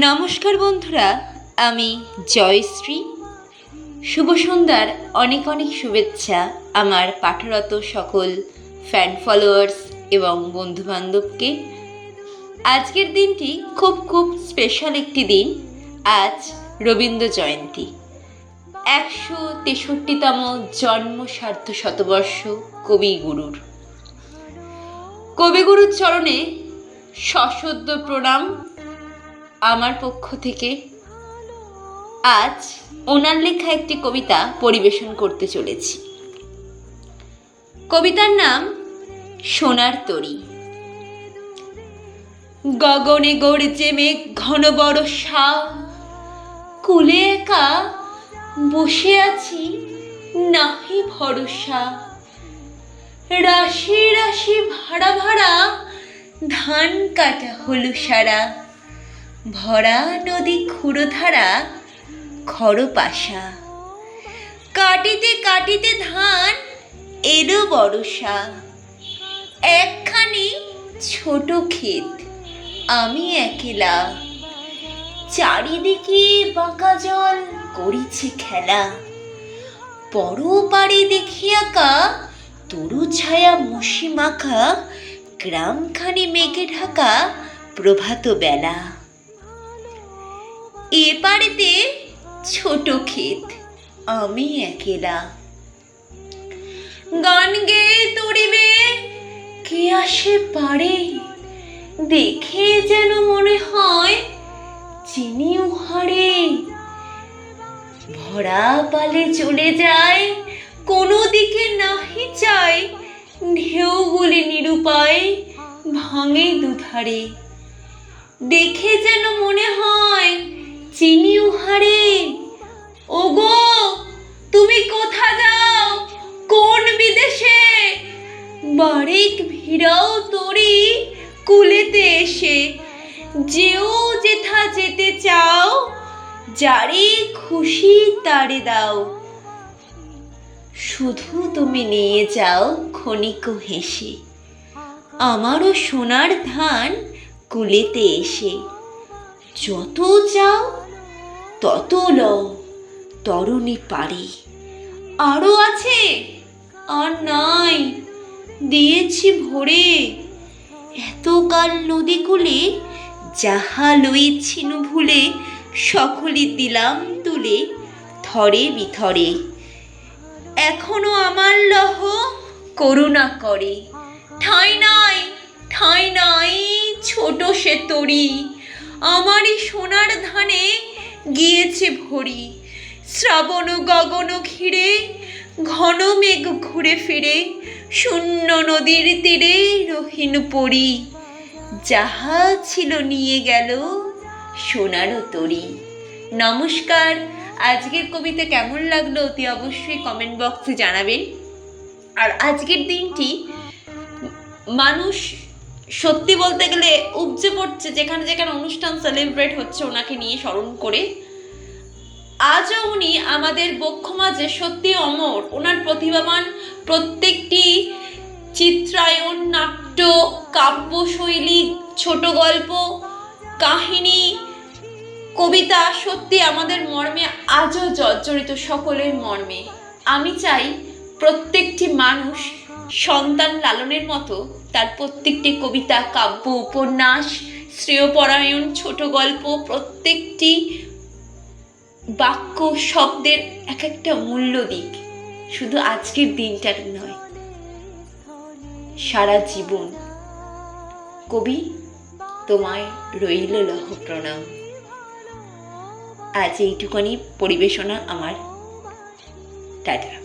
নমস্কার বন্ধুরা, আমি জয়শ্রী। শুভ সন্ধ্যার অনেক অনেক শুভেচ্ছা আমার পাঠরত সকল ফ্যান ফলোয়ার্স এবং বন্ধুবান্ধবকে। আজকের দিনটি খুব খুব স্পেশাল একটি দিন, আজ রবীন্দ্র জয়ন্তী। একশো তেষট্টিতম জন্ম সার্ধ শতবর্ষ কবিগুরুর। কবিগুরুর চরণে সশ্রদ্ধ প্রণাম আমার পক্ষ থেকে আজ ওনার লেখা একটি কবিতা পরিবেশন করতে চলেছি। কবিতার নাম সোনার তরী। গগনে গড়ছে মেঘ, ঘন বরষা কুলে একা বসে আছি, নাহি ভরসা। রাশি রাশি ভাড়া ভাড়া, ধান কাটা হলো সারা। ভরা নদী ক্ষুরধারা খরপাশা। কাটিতে কাটিতে ধান এলো বরসা একখানি ছোট ক্ষেত আমি একেলা। চারিদিকে বাঁকা জল করিছে খেলা। পর পারে দেখি আঁকা তরু ছায়া মশি মাখা, গ্রামখানি মেঘে ঢাকা প্রভাত বেলা এ পারেতে ছোট ক্ষেত, আমি একেলা। গান গেয়ে তরিবে, কে আসে পারে? দেখে যেন মনে হয় চিনি উহারে। ভরা পালে চলে যায়, কোনো দিকে নাহি চায়, ঢেউগুলি নিরুপায় ভাঙে দুধারে। দেখে যেন মনে হয় চিনি উহারে ওগো, তুমি কোথা যাও? কোন বিদেশে? বারেক ভিড়াও তরি কুলেতে এসে। যেও যেথা যেতে চাও, যারে খুশি তারে দাও। শুধু তুমি নিয়ে যাও ক্ষণিক হেসে। আমারও সোনার ধান কুলেতে এসে। যত চাও তত লও, তরুণী পারি আরও আছে? আর নাই। দিয়েছি ভরে। এতকাল নদীকুলে যাহা লইছিনু ভুলে সকলে দিলাম তুলে থরে বিথরে। এখনও আমার লহ করুণা করে। ঠাঁই নাই ঠাঁই নাই ছোট সে তরি। আমারই সোনার ধানে গিয়েছে ভরি। শ্রাবণ গগন ঘিরে, ঘন মেঘ ঘুরে ফিরে, শূন্য নদীর তীরে রহিন পরি। যাহা ছিল নিয়ে গেল সোনারও তরি। নমস্কার। আজকের কবিতা কেমন লাগল অতি অবশ্যই কমেন্ট বক্সে জানাবেন। আর আজকের দিনটি মানুষ সত্যি বলতে গেলে উপজে পড়ছে, যেখানে যেখানে অনুষ্ঠান সেলিব্রেট হচ্ছে ওনাকে নিয়ে স্মরণ করে। আজও উনি আমাদের বক্ষ মাঝে সত্যি অমর। ওনার প্রতিভাবান প্রত্যেকটি চিত্রায়ন, নাট্য, কাব্যশৈলী, ছোট গল্প, কাহিনী, কবিতা সত্যি আমাদের মর্মে আজও জর্জরিত সকলের মর্মে। আমি চাই প্রত্যেকটি মানুষ সন্তান লালনের মতো তার প্রত্যেকটি কবিতা, কাব্য, উপন্যাস, শ্রেয়পরায়ণ, ছোট গল্প, প্রত্যেকটি বাক্য, শব্দের এক একটা মূল্য দিক। শুধু আজকের দিনটার নয়, সারা জীবন। কবি, তোমায় রইল লহ প্রণাম। আজ এইটুখানি পরিবেশনা আমার। টাটা।